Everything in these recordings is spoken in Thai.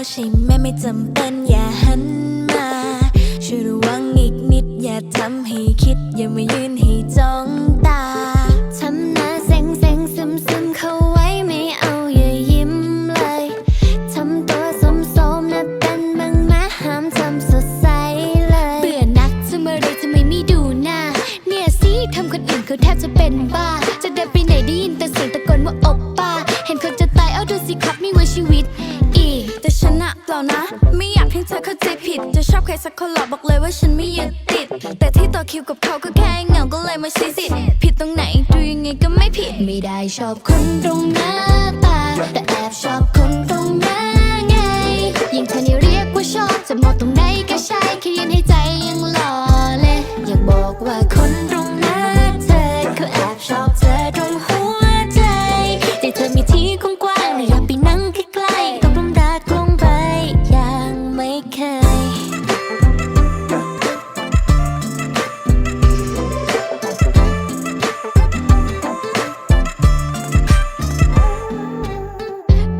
ไม่จำเป็นอย่าหันมาช่วยระวังอีกนิดอย่าทำให้คิด อย่ามายืนให้จ้องตาทำหน้าเซ็งเซ็งซึมซึมเข้าไว้ไม่เอาอย่ายิ้มเลยทำตัวสมสมๆนะเป็นบ้างนะห้ามทำสดใสเลย เบื่อนักทำอะไรทำไมไม่ดูหน้า เนี่ยสิทำคนอื่นเขาแทบจะ ครสักคนหลอกบอกเลยว่าฉันไม่ยึดติด แต่ที่ต่อคิวกับเขาก็แค่เหงาก็เลยมาชี้สิทธิ์ผิดตรงไหนดูยังไงก็ไม่ผิด ไม่ได้ชอบคนตรงหน้าตา แต่แอบชอบคนตรงหน้า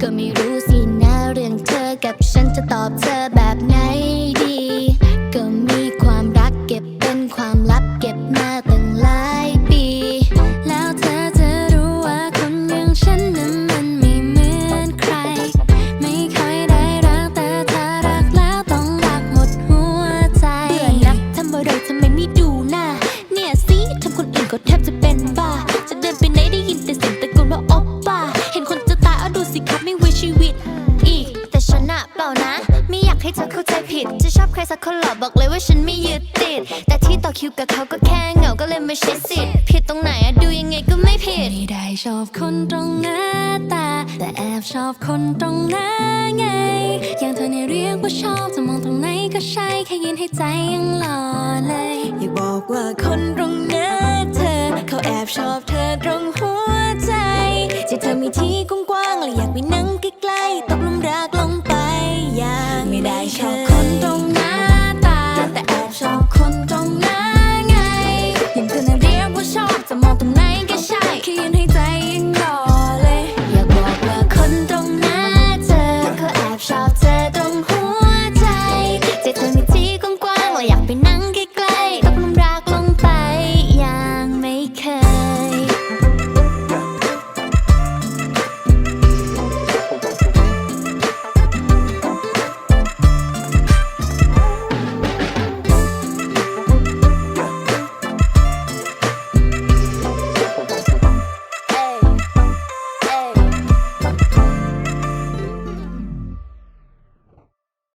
ก็ไม่รู้สินะเรื่องเธอกับฉันจะตอบเธอแบบ ให้เธอเข้าใจผิด จะชอบใครสักคนหรอกบอกเลยว่าฉันไม่ยึดติด แต่ที่ต่อคิวกับเขาก็แค่เหงาก็เลยมาใช้สิทธิ์ผิดตรงไหนอะดูยังไงก็ไม่ผิด ไม่ได้ชอบคนตรงหน้าตา แต่แอบชอบคนตรงหน้าไง อย่างเธอเนี่ยเรียกว่าชอบจะมองตรงไหนก็ใช่แค่ยืนให้ใจยังหล่อเลย อย่าบอกว่าคนตรงหน้าเธอ เขาแอบชอบเธอตรงหัวใจที่เธอมีที่ก can